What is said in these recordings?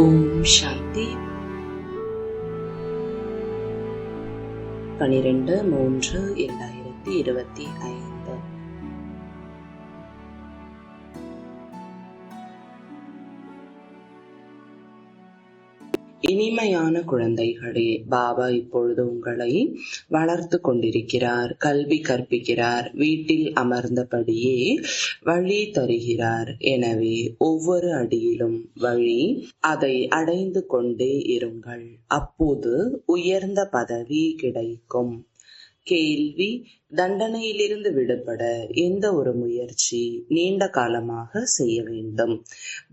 ஓம் சாந்தி பனிரெண்டு மூன்று இரண்டாயிரத்தி இருபத்தி ஐந்து. இனிமையான குழந்தைகளே பாபா இப்பொழுது உங்களை வளர்த்து கொண்டிருக்கிறார் கல்வி கற்பிக்கிறார் வீட்டில் அமர்ந்தபடியே வழி தருகிறார். எனவே ஒவ்வொரு அடியிலும் வழி அதை அடைந்து கொண்டே இருங்கள். அப்போது உயர்ந்த பதவி கிடைக்கும். கேள்வி தண்டனையிலிருந்து விடுபட எந்த ஒரு முயற்சி நீண்ட காலமாக செய்ய வேண்டும்.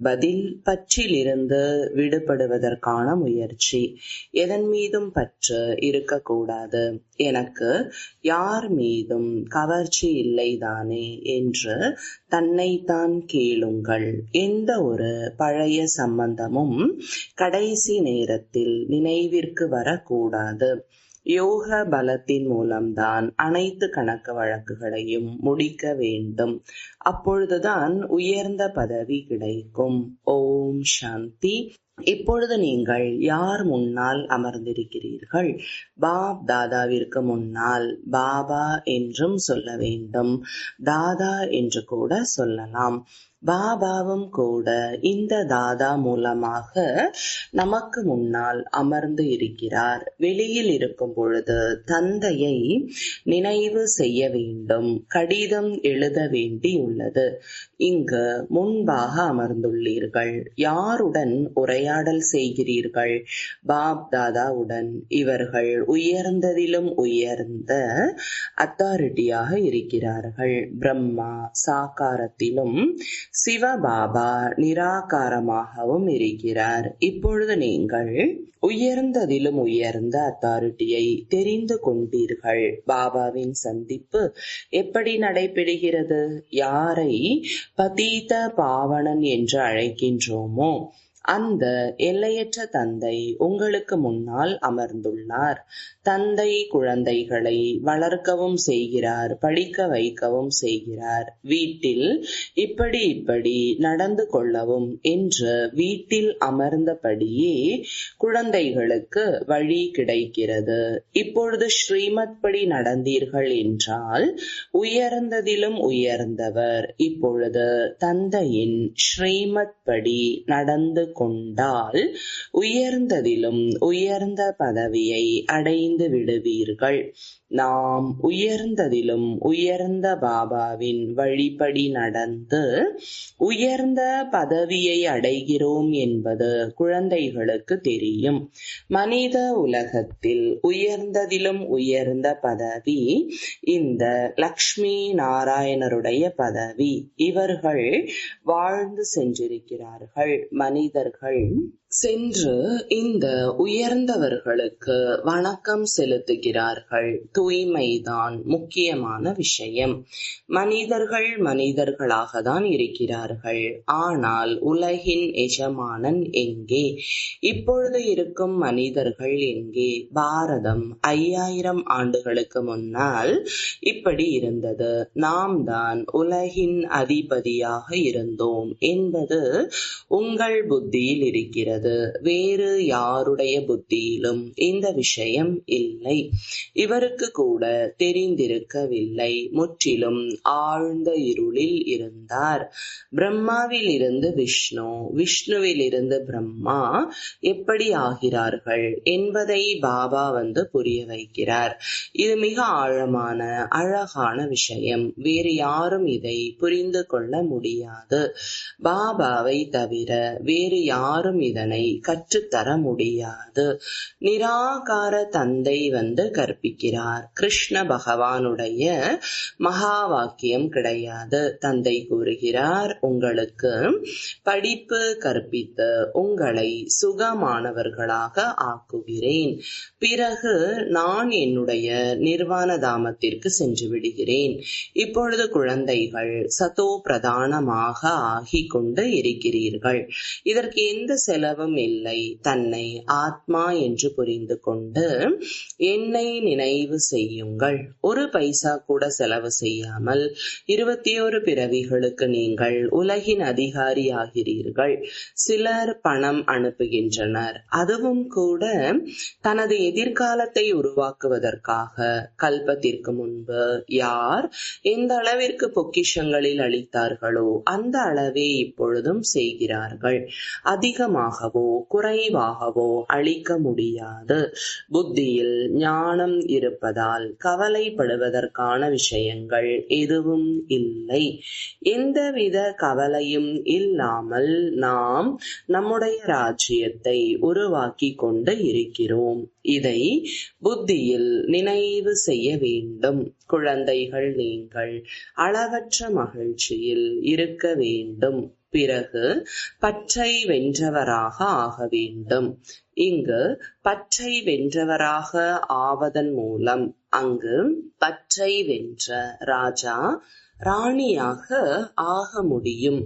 பதில் பற்றிலிருந்து விடுபடுவதற்கான முயற்சி எதன் மீதும் பற்று இருக்கக்கூடாது. எனக்கு யார் மீதும் கவர்ச்சி இல்லைதானே என்று தன்னைத்தான் கேளுங்கள். எந்த ஒரு பழைய சம்பந்தமும் கடைசி நேரத்தில் நினைவிற்கு வரக்கூடாது. யோக பலத்தின் மூலம்தான் அனைத்து கணக்கு வழக்குகளையும் முடிக்க வேண்டும். அப்பொழுதுதான் உயர்ந்த பதவி கிடைக்கும். ஓம் சாந்தி. இப்பொழுது நீங்கள் யார் முன்னால் அமர்ந்திருக்கிறீர்கள்? பாப் தாதாவிற்கு முன்னால் பாபா என்றும் சொல்ல வேண்டும். தாதா என்று கூட சொல்லலாம். பாபாவும் கூட இந்த தாதா மூலமாக நமக்கு முன்னால் அமர்ந்து இருக்கிறார். வெளியில் இருக்கும் பொழுது தந்தையை நினைவு செய்ய வேண்டும் கடிதம் எழுத வேண்டியுள்ளது. இங்கு முன்பாக அமர்ந்துள்ளீர்கள். யாருடன் உரையாடல் செய்கிறீர்கள்? பாப் தாதாவுடன். இவர்கள் உயர்ந்ததிலும் உயர்ந்த அத்தாரிட்டியாக இருக்கிறார்கள். பிரம்மா சாக்காரத்திலும் சிவபாபா நிராகாரமாகவும் இருக்கிறார். இப்பொழுது நீங்கள் உயர்ந்ததிலும் உயர்ந்த அத்தாரிட்டியை தெரிந்து கொண்டீர்கள். பாபாவின் சந்திப்பு எப்படி நடைபெறுகிறது? யாரை பதீத பாவனன் என்று அழைக்கின்றோமோ அந்த எல்லையற்ற தந்தை உங்களுக்கு முன்னால் அமர்ந்துள்ளார். தந்தை குழந்தைகளை வளர்க்கவும் செய்கிறார் படிக்க வைக்கவும் செய்கிறார். வீட்டில் இப்படி இப்படி நடந்து கொள்ளவும் என்று வீட்டில் அமர்ந்தபடியே குழந்தைகளுக்கு வழி கிடைக்கிறது. இப்பொழுது ஸ்ரீமத் படி நடந்தீர்கள் என்றால் உயர்ந்ததிலும் உயர்ந்தவர். இப்பொழுது தந்தையின் ஸ்ரீமத் படி நடந்து கொண்டால் உயர்ந்ததிலும் உயர்ந்த பதவியை அடைந்து விடுவீர்கள். நாம் உயர்ந்ததிலும் உயர்ந்த பாபாவின் வழிபடி நடந்து உயர்ந்த பதவியை அடைகிறோம் என்பது குழந்தைகளுக்கு தெரியும். மனித உலகத்தில் உயர்ந்ததிலும் உயர்ந்த பதவி இந்த லக்ஷ்மி நாராயணருடைய பதவி. இவர்கள் வாழ்ந்து சென்றிருக்கிறார்கள். மனித மனிதர்கள் சென்று இந்த உயர்ந்தவர்களுக்கு வணக்கம் செலுத்துகிறார்கள். தூய்மைதான் முக்கியமான விஷயம். மனிதர்கள் மனிதர்களாக தான் இருக்கிறார்கள். ஆனால் உலகின் எஜமானன் எங்கே? இப்பொழுது இருக்கும் மனிதர்கள் எங்கே? பாரதம் ஐயாயிரம் ஆண்டுகளுக்கு முன்னால் இப்படி இருந்தது. நாம் தான் உலகின் அதிபதியாக இருந்தோம் என்பது உங்கள் புத்தியில் இருக்கிறது. வேறு யாருடைய புத்தியிலும் இந்த விஷயம் இல்லை. இவருக்கு கூட தெரிந்திருக்கவில்லை. முற்றிலும் ஆழ்ந்த இருளில் இருந்தார். பிரம்மாவில் இருந்து விஷ்ணு விஷ்ணுவில் இருந்து பிரம்மா எப்படி ஆகிறார்கள் என்பதை பாபா வந்து புரிய வைக்கிறார். இது மிக ஆழமான அழகான விஷயம். வேறு யாரும் இதை புரிந்து கொள்ள முடியாது. பாபாவை தவிர வேறு யாரும் இதனை கற்றுத்தர முடியாது. நிராகார தந்தை வந்து கற்பிக்கிறார். கிருஷ்ண பகவானுடைய மகா வாக்கியம் கிடையாது. தந்தை கூறுகிறார் உங்களுக்கு படிப்பு கற்பித்து உங்களை சுகமானவர்களாக ஆக்குகிறேன். பிறகு நான் என்னுடைய நிர்வாண தாமத்திற்கு சென்று விடுகிறேன். இப்பொழுது குழந்தைகள் சதோ பிரதானமாக ஆகி கொண்டு இருக்கிறீர்கள். இதற்கு எந்த செலவும் செலவும் இல்லை தன்னை ஆத்மா என்று புரிந்து கொண்டு என்னை நினைவு செய்யுங்கள். ஒரு பைசா கூட செலவு செய்யாமல் இருபத்தி ஒரு பிறவிகளுக்கு நீங்கள் உலகின் அதிகாரி ஆகிறீர்கள் சிலர் பணம் அனுப்புகின்றனர். அதுவும் கூட தனது எதிர்காலத்தை உருவாக்குவதற்காக. கல்பத்திற்கு முன்பு யார் எந்த அளவிற்கு பொக்கிஷங்களில் அளித்தார்களோ அந்த அளவே இப்பொழுதும் செய்கிறார்கள். அதிகமாக அதிகமாகவோ குறைவாகவோ அளிக்க முடியாது. புத்தியில் ஞானம் இருப்பதால் கவலைப்படுவதற்கான விஷயங்கள் எதுவும் இல்லை. எந்தவித கவலையும் இல்லாமல் நாம் நம்முடைய ராஜ்யத்தை உருவாக்கி கொண்டு இருக்கிறோம். இதை புத்தியில் நினைவு செய்ய வேண்டும். குழந்தைகள் நீங்கள் அளவற்ற மகிழ்ச்சியில் இருக்க வேண்டும். பிறகு பற்றை வென்றவராக ஆக வேண்டும். இங்கு பற்றை வென்றவராக ஆவதன் மூலம் அங்கு பற்றை வென்ற ராஜா ராணியாக ஆக முடியும்.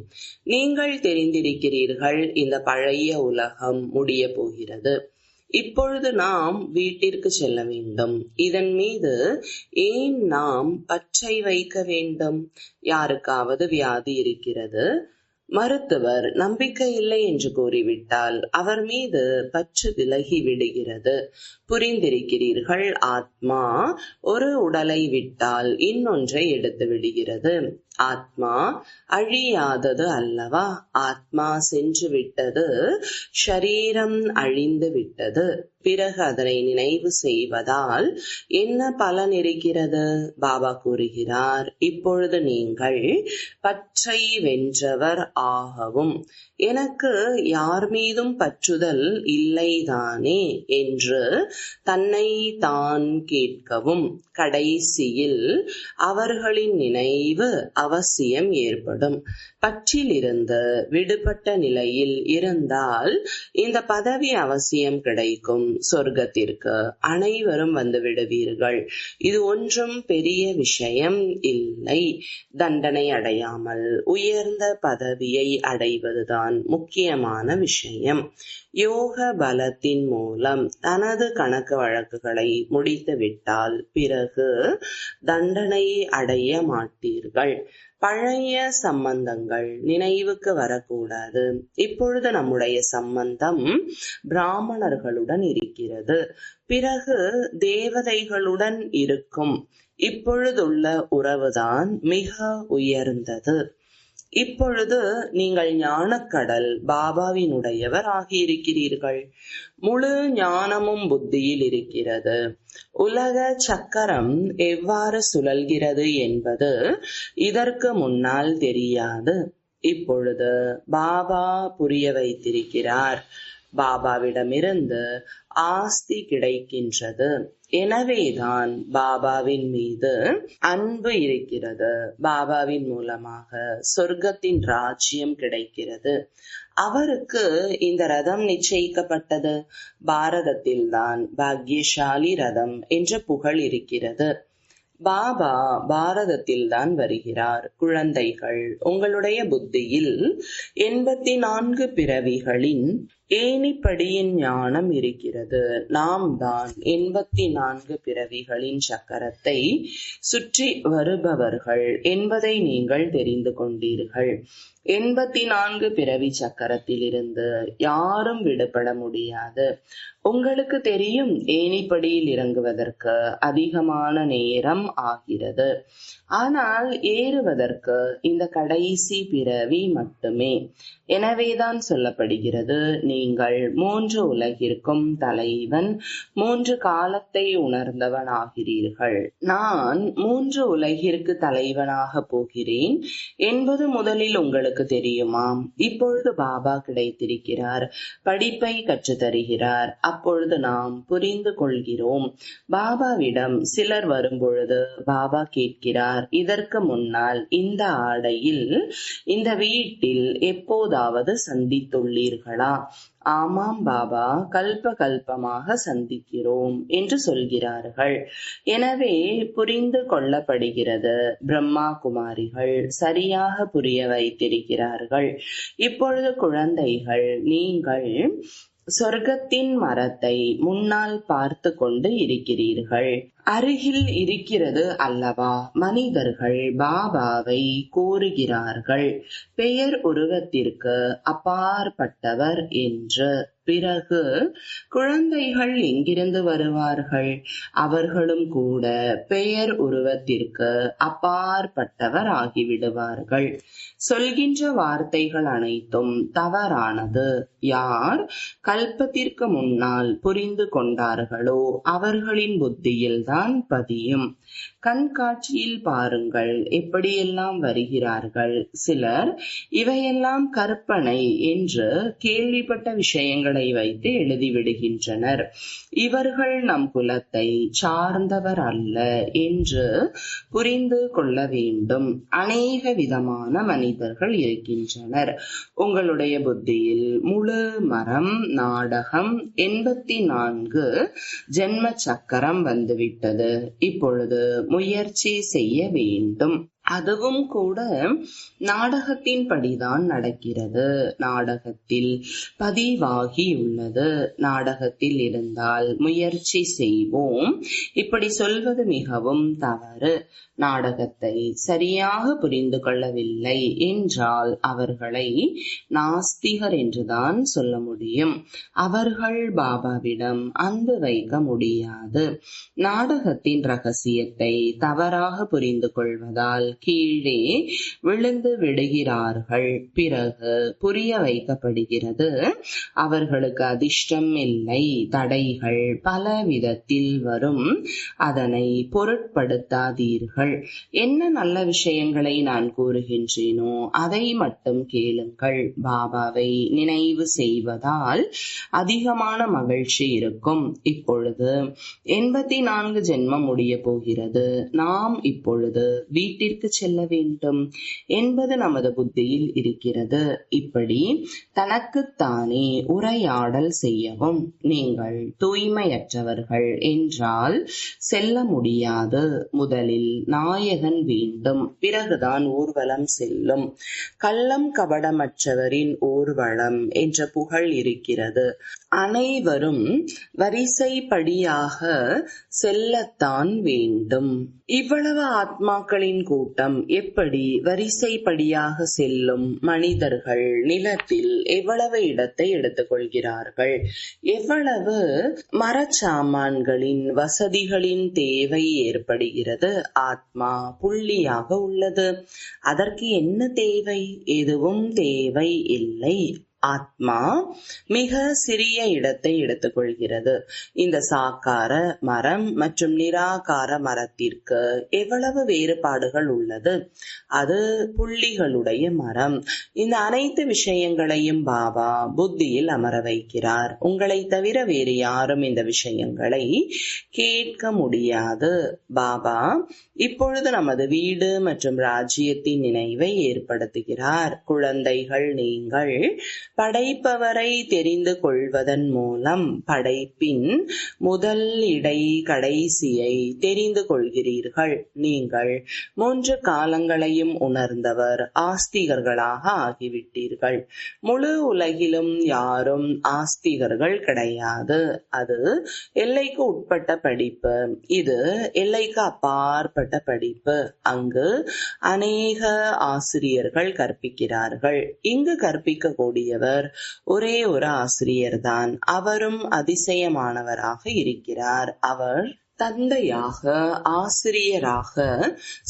நீங்கள் தெரிந்திருக்கிறீர்கள் இந்த பழைய உலகம் முடிய போகிறது. இப்பொழுது நாம் வீட்டிற்கு செல்ல வேண்டும். இதன் மீது ஏன் நாம் பற்றை வைக்க வேண்டும்? யாருக்காவது வியாதி இருக்கிறது? மருத்துவர் நம்பிக்கை இல்லை என்று கூறிவிட்டால் அவர் மீது பற்று விலகி விடுகிறது. புரிந்திருக்கிறீர்கள் ஆத்மா ஒரு உடலை விட்டால் இன்னொன்றை எடுத்து விடுகிறது. ஆத்மா அழியாதது அல்லவா? ஆத்மா சென்று விட்டது ஷரீரம் அழிந்து விட்டது. பிறகு அதனை நினைவு செய்வதால் என்ன பலன் இருக்கிறது? பாபா கூறுகிறார் இப்பொழுது நீங்கள் பற்றை வென்றவர் ஆகவும் எனக்கு யார் மீதும் பற்றுதல் இல்லைதானே என்று தன்னை தான் கேட்கவும் கடைசியில் அவர்களின் நினைவு அவசியம் ஏற்படும். பற்றிலிருந்து விடுபட்ட நிலையில் இருந்தால் இந்த பதவி அவசியம் கிடைக்கும். சொர்க்கத்திற்கு அனைவரும் வந்து விடுவீர்கள். இது ஒன்றும் பெரிய விஷயம் இல்லை. தண்டனை அடையாமல் உயர்ந்த பதவியை அடைவதுதான் முக்கியமான விஷயம். யோக பலத்தின் மூலம் தனது கணக்கு வழக்குகளை முடித்துவிட்டால் பிறகு தண்டனையை அடைய மாட்டீர்கள். பழைய சம்பந்தங்கள் நினைவுக்கு வரக்கூடாது. இப்பொழுது நம்முடைய சம்பந்தம் பிராமணர்களுடன் இருக்கிறது. பிறகு தேவதைகளுடன் இருக்கும். இப்பொழுதுள்ள உறவுதான் மிக உயர்ந்தது. இப்பொழுது நீங்கள் ஞானக்கடல் பாபாவினுடையவர் ஆகியிருக்கிறீர்கள். முழு ஞானமும் புத்தியில் இருக்கிறது. உலக சக்கரம் எவ்வாறு சுழல்கிறது என்பது இதற்கு முன்னால் தெரியாது. இப்பொழுது பாபா புரிய வைத்திருக்கிறார். பாபாவிடமிருந்து ஆஸ்தி கிடைக்கின்றது. எனவேதான் பாபாவின் மீது அன்பு இருக்கிறது. பாபாவின் மூலமாக சொர்க்கத்தின் ராஜ்யம் கிடைக்கிறது. அவருக்கு இந்த ரதம் நிச்சயிக்கப்பட்டது. பாரதத்தில் தான் பாக்யசாலி ரதம் என்ற புகழ் இருக்கிறது. பாபா பாரதத்தில் தான் வருகிறார். குழந்தைகள் உங்களுடைய புத்தியில் எண்பத்தி நான்கு பிறவிகளின் ஏணிப்படியின் ஞானம் இருக்கிறது. நாம் தான் எண்பத்தி நான்கு பிறவிகளின் சக்கரத்தை சுற்றி வருபவர்கள் என்பதை நீங்கள் தெரிந்து கொண்டீர்கள். எண்பத்தி நான்கு பிறவி சக்கரத்திலிருந்து யாரும் விடுபட முடியாது. உங்களுக்கு தெரியும் ஏணிப்படியில் இறங்குவதற்கு அதிகமான நேரம் ஆகிறது. ஆனால் ஏறுவதற்கு இந்த கடைசி பிறவி மட்டுமே. எனவேதான் சொல்லப்படுகிறது நீ நீங்கள். மூன்று உலகிற்கும் தலைவன் மூன்று காலத்தை உணர்ந்தவனாகிறீர்கள். நான் மூன்று உலகிற்கு தலைவனாக போகிறேன். என்பது முதலில் உங்களுக்கு தெரியுமாம். இப்பொழுது பாபா கிடைத்திருக்கிறார். படிப்பை கற்றுத்தருகிறார். அப்பொழுது நாம் புரிந்து கொள்கிறோம். பாபாவிடம் சிலர் வரும்பொழுது பாபா கேட்கிறார் இதற்கு முன்னால் இந்த ஆடையில் இந்த வீட்டில் எப்போதாவது சந்தித்துள்ளீர்களா? ஆமாம் பாபா கல்ப கல்பமாக சந்திக்கிறோம் என்று சொல்கிறார்கள். எனவே புரிந்து கொள்ளப்படுகிறது. பிரம்மா குமாரிகள் சரியாக புரிய வைத்திருக்கிறார்கள். இப்பொழுது குழந்தைகள் நீங்கள் சொர்க்கத்தின் மரத்தை முன்னால் பார்த்து கொண்டு இருக்கிறீர்கள். அருகில் இருக்கிறது அல்லவா? மனிதர்கள் பாபாவை கோருகிறார்கள். பெயர் உருவத்திற்கு அப்பாற்பட்டவர் என்று. பிறகு குழந்தைகள் எங்கிருந்து வருவார்கள்? அவர்களும் கூட பெயர் உருவத்திற்கு அப்பாற்பட்டவர் ஆகிவிடுவார்கள். சொல்கின்ற வார்த்தைகள் அனைத்தும் தவறானது. யார் கல்பத்திற்கு முன்னால் புரிந்து கொண்டார்களோ அவர்களின் புத்தியில்தான் பதியும். கண்காட்சியில் பாருங்கள். எப்படியெல்லாம் வருகிறார்கள்? சிலர் இவையெல்லாம் கற்பனை என்று கேள்விப்பட்ட விஷயங்களை வைத்து எழுதிவிடுகின்றனர். இவர்கள் நம் குலத்தை சார்ந்தவர் அல்ல என்று புரிந்து கொள்ள வேண்டும். அநேக விதமான மனிதர்கள் இருக்கின்றனர். உங்களுடைய புத்தியில் முழு மரம் நாடகம் எண்பத்தி நான்கு ஜென்ம சக்கரம் வந்துவிட்டது. இப்பொழுது முயற்சி செய்ய வேண்டும். அதுவும் கூட நாடகத்தின் படிதான் நடக்கிறது. நாடகத்தில் பதிவாகியுள்ளது நாடகத்தில் இருந்தால் முயற்சி செய்வோம். இப்படி சொல்வது மிகவும் தவறு. நாடகத்தை சரியாக புரிந்து கொள்ளவில்லை என்றால் அவர்களை நாஸ்திகர் என்றுதான் சொல்ல முடியும். அவர்கள் பாபாவிடம் அன்பு வைக்க முடியாது. நாடகத்தின் ரகசியத்தை தவறாக புரிந்து கொள்வதால் கீழே விழுந்து விடுகிறார்கள். பிறகு புரிய வைக்கப்படுகிறது அவர்களுக்கு அதிர்ஷ்டம் இல்லை தடைகள் பல விதத்தில் வரும். அதனை பொருட்படுத்தாதீர்கள். என்ன நல்ல விஷயங்களை நான் கூறுகின்றேனோ அதை மட்டும் கேளுங்கள். பாபாவை நினைவு செய்வதால் அதிகமான மகிழ்ச்சி இருக்கும். இப்பொழுது எண்பத்தி நான்கு ஜென்மம் முடிய போகிறது. நாம் இப்பொழுது வீட்டிற்கு செல்ல வேண்டும் என்பது நமது புத்தியில் இருக்கிறது. இப்படி தனக்குத்தானே உரையாடல் செய்யவும் நீங்கள் தூய்மையற்றவர்கள் என்றால் செல்ல முடியாது. முதலில் நாயகன் வேண்டும். பிறகுதான் ஊர்வலம் செல்லும். கள்ளம் கபடமற்றவரின் ஊர்வலம் என்ற புகழ் இருக்கிறது. அனைவரும் வரிசைப்படியாக செல்லத்தான் வேண்டும். இவ்வளவு ஆத்மாக்களின் கூட்டம் எப்படி வரிசைப்படியாக செல்லும்? மனிதர்கள் நிலத்தில் எவ்வளவு இடத்தை எடுத்துக்கொள்கிறார்கள்? எவ்வளவு மரச்சாமான்களின் வசதிகளின் தேவை ஏற்படுகிறது? ஆத்மா புள்ளியாக உள்ளது. அதற்கு என்ன தேவை? எதுவும் தேவை இல்லை. ஆத்மா மிக சிறிய இடத்தை எடுத்துக்கொள்கிறது. இந்த சாக்கார மரம் மற்றும் நிராகார மரத்திற்கு எவ்வளவு வேறுபாடுகள் உள்ளது? அது புள்ளிகளுடைய மரம். இந்த அனைத்து விஷயங்களையும் பாபா புத்தியில் அமர வைக்கிறார். உங்களை தவிர வேறு யாரும் இந்த விஷயங்களை கேட்க முடியாது. பாபா இப்பொழுது நமது வீடு மற்றும் ராஜ்யத்தின் நினைவை ஏற்படுத்துகிறார். குழந்தைகள் நீங்கள் படைப்பவரை தெரிந்து கொள்வதன் மூலம் படைப்பின் முதல் இடை கடைசியை தெரிந்து கொள்கிறீர்கள். நீங்கள் மூன்று காலங்களையும் உணர்ந்தவர் ஆஸ்திகர்களாக ஆகிவிட்டீர்கள். முழு உலகிலும் யாரும் ஆஸ்திகர்கள் கிடையாது. அது எல்லைக்கு உட்பட்ட படிப்பு. இது எல்லைக்கு அப்பாற்பட்ட படிப்பு. அங்கு அநேக ஆசிரியர்கள் கற்பிக்கிறார்கள். இங்கு கற்பிக்கக்கூடியவர் ஒரே ஒரு ஆசிரியர் தான் அவரும் அதிசயமானவராக இருக்கிறார். அவர் தந்தையாக ஆசிரியராக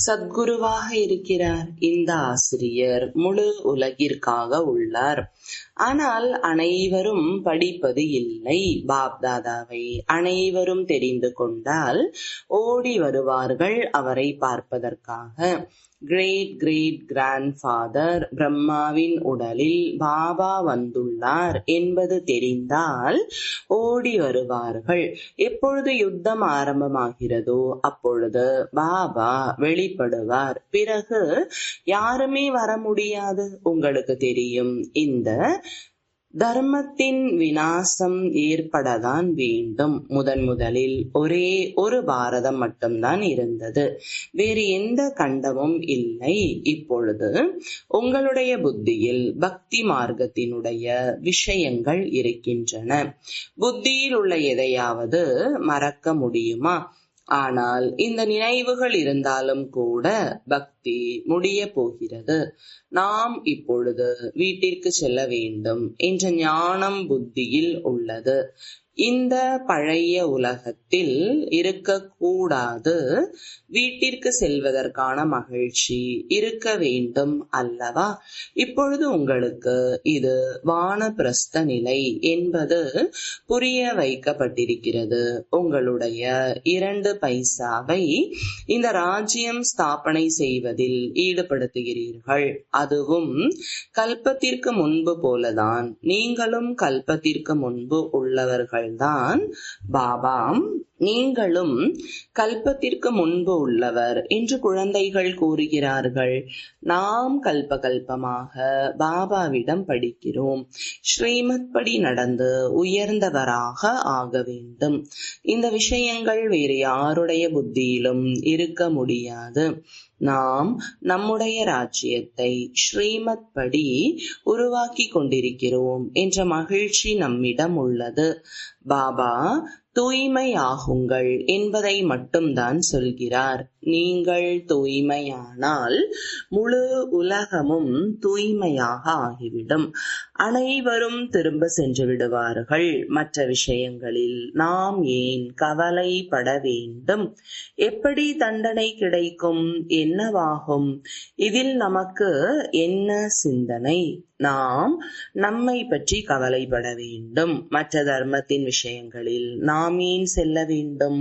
சத்குருவாக இருக்கிறார். இந்த ஆசிரியர் முழு உலகிற்காக உள்ளார். ஆனால் அனைவரும் படிப்பது இல்லை. பாப்தாதாவை அனைவரும் தெரிந்து கொண்டால் ஓடி வருவார்கள் அவரை பார்ப்பதற்காக. கிரேட் கிரேட் கிராண்ட்ஃபாதர் பிரம்மாவின் உடலில் பாபா வந்துள்ளார் என்பது தெரிந்தால் ஓடி வருவார்கள். எப்பொழுது யுத்தம் ஆரம்பமாகிறதோ அப்பொழுது பாபா வெளிப்படுவார். பிறகு யாருமே வர முடியாது உங்களுக்கு தெரியும். இந்த தர்மத்தின் வினாசம் ஏற்படதான் வேண்டும். முதன் முதலில் ஒரே ஒரு பாரதம் மட்டும்தான் இருந்தது. வேறு எந்த கண்டமும் இல்லை. இப்பொழுது உங்களுடைய புத்தியில் பக்தி மார்க்கத்தினுடைய விஷயங்கள் இருக்கின்றன. புத்தியில் உள்ள எதையாவது மறக்க முடியுமா? ஆனால் இந்த நினைவுகள் இருந்தாலும் கூட பக்தி முடிய போகிறது. நாம் இப்பொழுது வீட்டிற்கு செல்ல வேண்டும் என்ற ஞானம் புத்தியில் உள்ளது. இந்த பழைய உலகத்தில் இருக்கக்கூடாது. வீட்டிற்கு செல்வதற்கான மகிழ்ச்சி இருக்க வேண்டும் அல்லவா? இப்பொழுது உங்களுக்கு இது வானப்பிரஸ்த நிலை என்பது புரிய வைக்கப்பட்டிருக்கிறது. உங்களுடைய இரண்டு பைசாவை இந்த ராஜ்யம் ஸ்தாபனை செய்வதில் ஈடுபடுத்துகிறீர்கள். அதுவும் கல்பத்திற்கு முன்பு போலதான். நீங்களும் கல்பத்திற்கு முன்பு உள்ளவர்கள் உள்ளவர்கள்தான் பாபாம் நீங்களும் கல்பத்திற்கு முன்பு உள்ளவர் என்று குழந்தைகள் கூறுகிறார்கள். நாம் கல்ப கல்பமாக பாபாவிடம் படிக்கிறோம். ஸ்ரீமத் படி நடந்து உயர்ந்தவராக ஆக வேண்டும். இந்த விஷயங்கள் வேறு யாருடைய புத்தியிலும் இருக்க முடியாது. நாம் நம்முடைய ராஜ்யத்தை ஸ்ரீமத் படி உருவாக்கி கொண்டிருக்கிறோம் என்ற மகிழ்ச்சி நம்மிடம் உள்ளது. பாபா தூய்மையாகுங்கள் என்பதை மட்டும்தான் சொல்கிறார். நீங்கள் தூய்மையானால் முழு உலகமும் தூய்மையாக ஆகிவிடும். அனைவரும் திரும்ப சென்று விடுவார்கள். மற்ற விஷயங்களில் நாம் ஏன் கவலைப்பட வேண்டும்? எப்படி தண்டனை கிடைக்கும்? என்னவாகும்? இதில் நமக்கு என்ன சிந்தனை? நாம் நம்மை பற்றி கவலைப்பட வேண்டும். மற்ற தர்மத்தின் விஷயங்களில் நாம் ஏன் செல்ல வேண்டும்?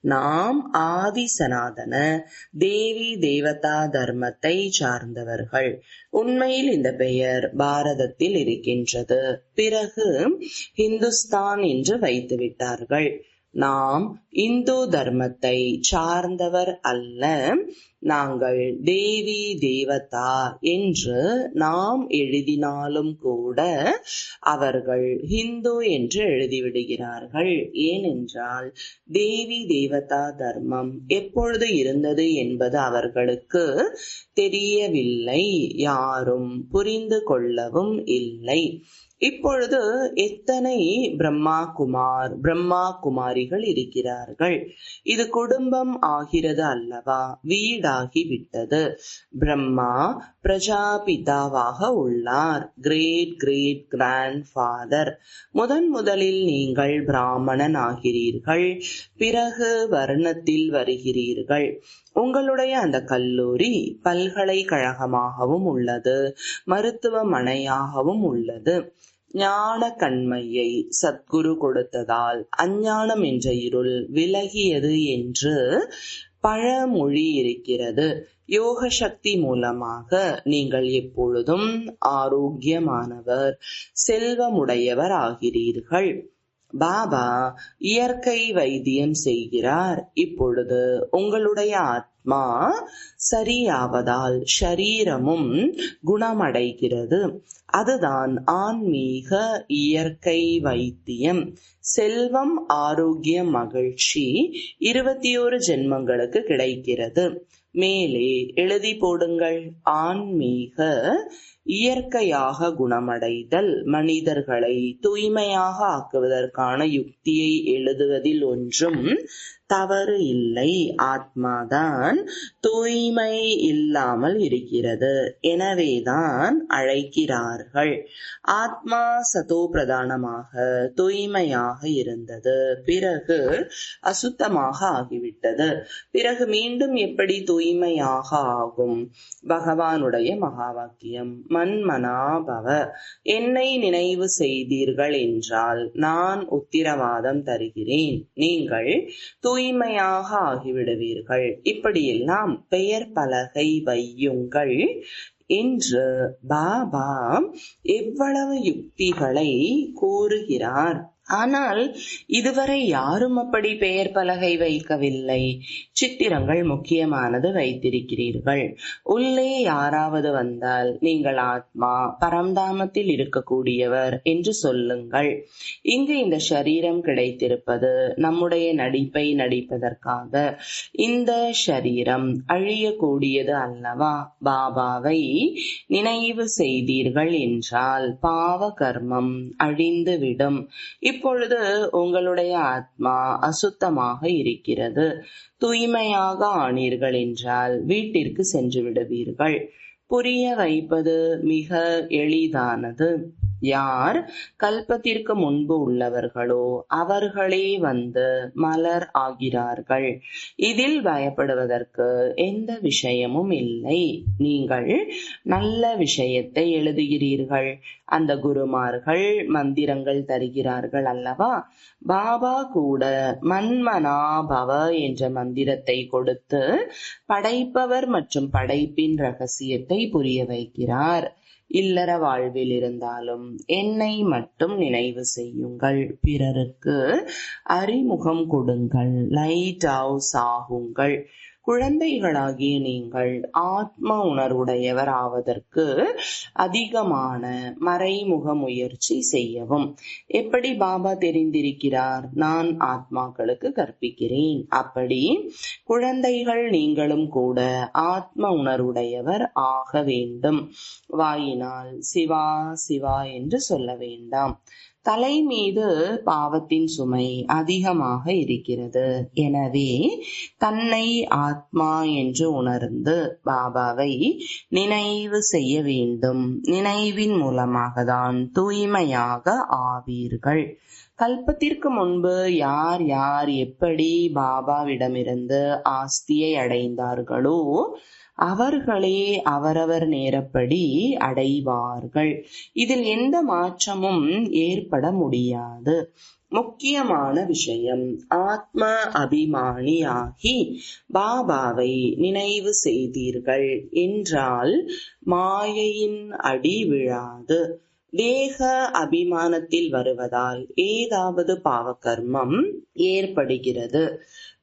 நாம் ஆதி சனாதன தேவி தேவதா தர்மத்தை சார்ந்தவர்கள். உண்மையில் இந்த பெயர் பாரதத்தில் இருக்கின்றது. பிறகு ஹிந்துஸ்தான் என்று வைத்து விட்டார்கள் நாம் இந்து தர்மத்தை சார்ந்தவர் அல்ல. நாங்கள் தேவி தேவதா என்று நாம் எழுதினாலும் கூட அவர்கள் ஹிந்து என்று எழுதிவிடுகிறார்கள். ஏனென்றால் தேவி தேவதா தர்மம் எப்பொழுது இருந்தது என்பது அவர்களுக்கு தெரியவில்லை. யாரும் புரிந்து கொள்ளவும் இல்லை. இப்பொழுது எத்தனை பிரம்மா குமார் பிரம்மா குமாரிகள் இருக்கிறார்கள்? இது குடும்பம் ஆகிறது அல்லவா? வீடாகி விட்டது. பிரம்மா பிரஜாபிதாவாக உள்ளார். கிரேட் கிரேட் கிராண்ட் ஃபாதர் முதன் முதலில் நீங்கள் பிராமணன் ஆகிறீர்கள் பிறகு வர்ணத்தில் வருகிறீர்கள். உங்களுடைய அந்த கல்லூரி பல்கலைக்கழகமாகவும் உள்ளது. மருத்துவமனையாகவும் உள்ளது. ஞான கண்மையை சத்குரு கொடுத்ததால் அஞ்ஞானம் என்ற இருள் விலகியது என்று பழமொழி இருக்கிறது. யோக சக்தி மூலமாக நீங்கள் எப்பொழுதும் ஆரோக்கியமானவர் செல்வமுடையவர் ஆகிறீர்கள். பாபா இயற்கை வைத்தியம் செய்கிறார். இப்பொழுது உங்களுடைய ஆத்மா சரியாவதால் ஷரீரமும் குணமடைகிறது. அதுதான் ஆன்மீக இயற்கை வைத்தியம். செல்வம் ஆரோக்கிய மகிழ்ச்சி இருபத்தி ஒரு ஜென்மங்களுக்கு கிடைக்கிறது. மேலே எழுதி போடுங்கள். ஆன்மீக இயற்கையாக குணமடைதல் மனிதர்களை தூய்மையாக ஆக்குவதற்கான யுக்தியை எழுதுவதில் ஒன்றும் தவறு இல்லை. ஆத்மாதான் தூய்மை இல்லாமல் இருக்கிறது. எனவேதான் அழைக்கிறார்கள். ஆத்மா சதோ பிரதானமாக தூய்மையாக இருந்தது. பிறகு அசுத்தமாக ஆகிவிட்டது. பிறகு மீண்டும் எப்படி தூய்மையாக ஆகும்? பகவானுடைய மகா வாக்கியம் மன்மனாபவ என்னை நினைவு செய்தீர்கள் என்றால் நான் உத்திரவாதம் தருகிறேன். நீங்கள் தூய் தூய்மையாக ஆகிவிடுவீர்கள் இப்படியெல்லாம் பெயர் பலகை வையுங்கள். என்று பாபா எவ்வளவு யுக்திகளை கூறுகிறார். ஆனால் இதுவரை யாரும் அப்படி பெயர் பலகை வைக்கவில்லை. சித்திரங்கள் முக்கியமானது வைத்திருக்கிறீர்கள். உள்ளே யாராவது வந்தால் நீங்கள் ஆத்மா பரம்தாமத்தில் இருக்கக்கூடியவர் என்று சொல்லுங்கள். இங்கு இந்த சரீரம் கிடைத்திருப்பது நம்முடைய நடிப்பை நடிப்பதற்காக. இந்த சரீரம் அழியக்கூடியது அல்லவா? பாபாவை நினைவு செய்தீர்கள் என்றால் பாவ கர்மம் அழிந்துவிடும். இப்பொழுது உங்களுடைய ஆத்மா அசுத்தமாக இருக்கிறது. தூய்மையாக ஆனீர்கள் என்றால் வீட்டிற்கு சென்று விடுவீர்கள். புரிய வைப்பது மிக எளிதானது. யார் கல்பத்திற்கு முன்பு உள்ளவர்களோ அவர்களே வந்து மலர் ஆகிறார்கள். இதில் பயப்படுவதற்கு எந்த விஷயமும் இல்லை. நீங்கள் நல்ல விஷயத்தை எழுதுகிறீர்கள். அந்த குருமார்கள் மந்திரங்கள் தருகிறார்கள் அல்லவா? பாபா கூட மன்மனாபவ என்ற மந்திரத்தை கொடுத்து படைப்பவர் மற்றும் படைப்பின் ரகசியத்தை புரிய வைக்கிறார். இல்லற வாழ்வில் இருந்தாலும் என்னை மட்டும் நினைவு செய்யுங்கள். பிறருக்கு அறிமுகம் கொடுங்கள். லைட் ஹவுஸ் ஆகுங்கள். குழந்தைகளாகிய நீங்கள் ஆத்ம உணர்வுடையவர் ஆவதற்கு அதிகமான மறைமுக முயற்சி செய்யவும். எப்படி பாபா தெரிந்திருக்கிறார்? நான் ஆத்மாக்களுக்கு கற்பிக்கிறேன். அப்படி குழந்தைகள் நீங்களும் கூட ஆத்ம உணர்வுடையவர் ஆக வேண்டும். வாயினால் சிவா சிவா என்று சொல்ல வேண்டாம். தலை மீது பாவத்தின் சுமை அதிகமாக இருக்கிறது. எனவே தன்னை ஆத்மா என்று உணர்ந்து பாபாவை நினைவு செய்ய வேண்டும். நினைவின் மூலமாக தான் தூய்மையாக ஆவீர்கள். கல்பத்திற்கு முன்பு யார் யார் எப்படி பாபாவிடமிருந்து ஆஸ்தியை அடைந்தார்களோ அவர்களே அவரவர் நேரப்படி அடைவார்கள். இதில் எந்த மாற்றமும் ஏற்பட முடியாது. முக்கியமான விஷயம் ஆத்ம அபிமானியாகி பாபாவை நினைவு செய்தீர்கள் என்றால் மாயையின் அடி விழாது. தேக அபிமானத்தில் வருவதால் ஏதாவது பாவகர்மம் ஏற்படுகிறது.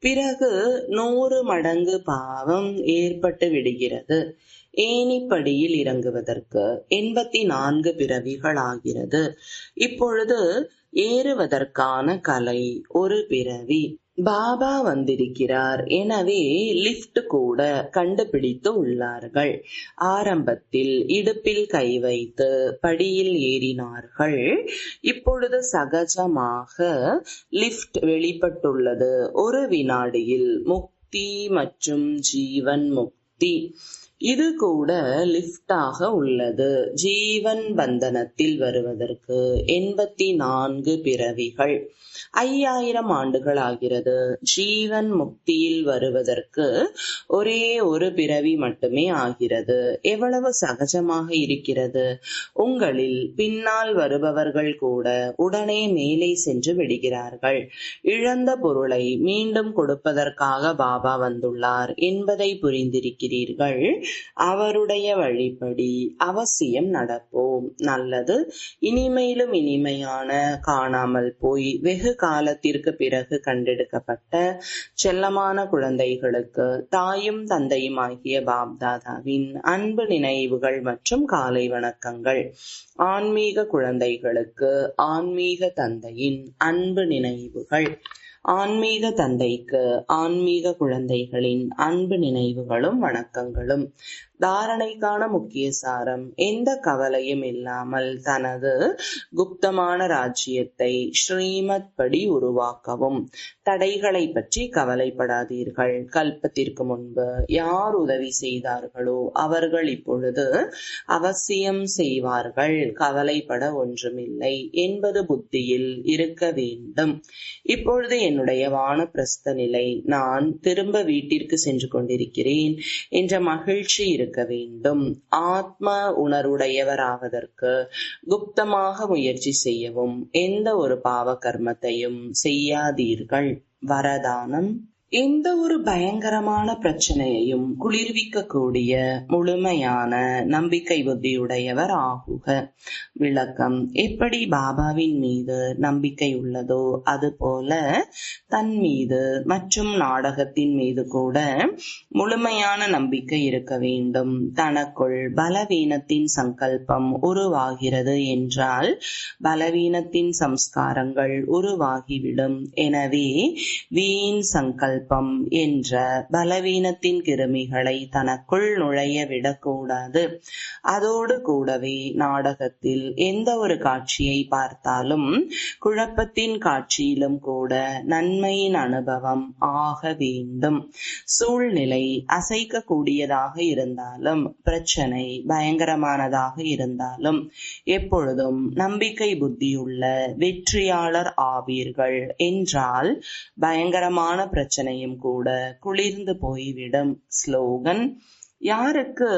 பிறகு நூறு மடங்கு பாவம் ஏற்பட்டு விடுகிறது. ஏனிப்படியில் இறங்குவதற்கு எண்பத்தி நான்கு பிறவிகள் ஆகிறது இப்பொழுது ஏறுவதற்கான கலை ஒரு பிறவி. பாபா வந்திருக்கிறார். எனவே லிப்ட் கூட கண்டுபிடித்து உள்ளார்கள். ஆரம்பத்தில் இடுப்பில் கை வைத்து படியில் ஏறினார்கள். இப்பொழுது சகஜமாக லிப்ட் வெளிப்பட்டுள்ளது. ஒரு வினாடியில் முக்தி மற்றும் ஜீவன் முக்தி. இது கூட லிப்டாக உள்ளது. ஜீவன் பந்தனத்தில் வருவதற்கு எண்பத்தி நான்கு பிறவிகள். ஐயாயிரம் ஆண்டுகள் ஆகிறது. ஜீவன் முக்தியில் வருவதற்கு ஒரே ஒரு பிறவி மட்டுமே ஆகிறது. எவ்வளவு சகஜமாக இருக்கிறது? உங்களில் பின்னால் வருபவர்கள் கூட உடனே மேலே சென்று விடுகிறார்கள். இழந்த பொருளை மீண்டும் கொடுப்பதற்காக பாபா வந்துள்ளார். என்பதை புரிந்திருக்கிறீர்கள். அவருடைய வழிப்படி அவசியம் நடப்போம். நல்லது. இனிமையிலும் இனிமையான காணாமல் போய் வெகு காலத்திற்கு பிறகு கண்டெடுக்கப்பட்ட செல்லமான குழந்தைகளுக்கு தாயும் தந்தையும் ஆகிய பாப்தாதாவின் அன்பு நினைவுகள் மற்றும் காலை வணக்கங்கள். ஆன்மீக குழந்தைகளுக்கு ஆன்மீக தந்தையின் அன்பு நினைவுகள். ஆன்மீக தந்தைக்கு ஆன்மீக குழந்தைகளின் அன்பு நினைவுகளும் வணக்கங்களும். தாரணைக்கான முக்கிய சாரம். எந்த கவலையும் இல்லாமல் தனது குப்தமான ராஜ்யத்தை ஸ்ரீமத் படி உருவாக்கவும். தடைகளை பற்றி கவலைப்படாதீர்கள். கல்பத்திற்கு முன்பு யார் உதவி செய்தார்களோ அவர்கள் இப்பொழுது அவசியம் செய்வார்கள். கவலைப்பட ஒன்றுமில்லை. என்பது புத்தியில் இருக்க வேண்டும். இப்பொழுது என்னுடைய வானப்பிரஸ்த நிலை. நான் திரும்ப வீட்டிற்கு சென்று கொண்டிருக்கிறேன். என்ற மகிழ்ச்சி இருக்க வேண்டும். ஆத்ம உணர்வுடையவராவதற்கு குப்தமாக முயற்சி செய்யவும் எந்த ஒரு பாவ கர்மத்தையும் செய்யாதீர்கள். வரதானம் எந்த ஒரு பயங்கரமான பிரச்சனையையும் குளிர்விக்கக்கூடிய முழுமையான நம்பிக்கை புத்தியுடையவர் ஆகுக. விளக்கம் எப்படி பாபாவின் மீது நம்பிக்கை உள்ளதோ அதுபோல தன் மீது மற்றும் நாடகத்தின் மீது கூட முழுமையான நம்பிக்கை இருக்க வேண்டும். தனக்குள் பலவீனத்தின் சங்கல்பம் உருவாகிறது என்றால் பலவீனத்தின் சம்ஸ்காரங்கள் உருவாகிவிடும். எனவே வீண் சங்கல்பம் என்ற பலவீனத்தின் கிருமிகளை தனக்குள் நுழைய விடக்கூடாது. அதோடு கூடவே நாடகத்தில் எந்த ஒரு காட்சியை பார்த்தாலும் குழப்பத்தின் காட்சியிலும் கூட நன்மையின் அனுபவம் ஆக வேண்டும். சூழ்நிலை அசைக்கக்கூடியதாக இருந்தாலும் பிரச்சனை பயங்கரமானதாக இருந்தாலும் எப்பொழுதும் நம்பிக்கை புத்தியுள்ள வெற்றியாளர் ஆவீர்கள் என்றால் பயங்கரமான பிரச்சனை பிரச்சனையும் கூட குளிர்ந்து போய்விடும் ஸ்லோகன். யாருக்கு?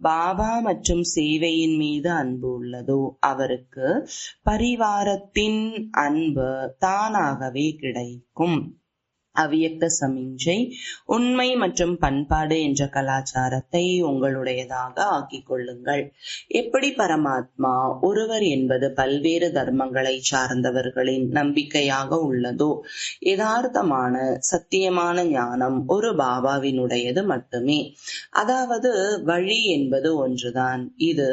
பாபா மற்றும் சேவையின் மீது அன்பு உள்ளதோ அவருக்கு பரிவாரத்தின் அன்பு தானாகவே கிடைக்கும். அவ்வியக்த சமிஞ்சை உண்மை மற்றும் பண்பாடு என்ற கலாச்சாரத்தை உங்களுடையதாக ஆக்கிக் கொள்ளுங்கள். எப்படி பரமாத்மா ஒருவர் என்பது பல்வேறு தர்மங்களை சார்ந்தவர்களின் நம்பிக்கையாக உள்ளதோ யதார்த்தமான சத்தியமான ஞானம் ஒரு பாபாவினுடையது மட்டுமே. அதாவது வழி என்பது ஒன்றுதான். இது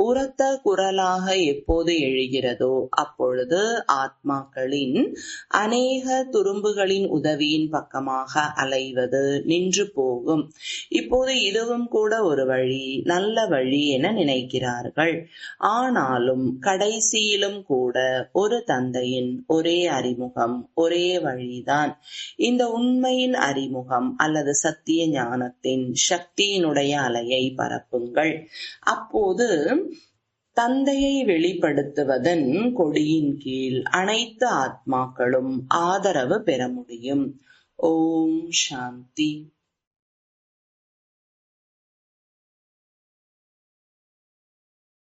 உரத்த குரலாக எப்போது எழுகிறதோ அப்பொழுது ஆத்மாக்களின் அநேக துரும்புகளின் உதவி உதவியின் பக்கமாக அலைவது நின்று போகும். இப்போது இதுவும் கூட ஒரு வழி நல்ல வழி என நினைக்கிறார்கள். ஆனாலும் கடைசியிலும் கூட ஒரு தந்தையின் ஒரே அறிமுகம் ஒரே வழிதான். இந்த உண்மையின் அறிமுகம் அல்லது சத்திய ஞானத்தின் சக்தியினுடைய அலையை பரப்புங்கள். அப்போது தந்தையை வெளிப்படுத்துவதன் கொடியின் கீழ் அனைத்து ஆத்மாக்களும் ஆதரவு பெற முடியும். ஓம் சாந்தி.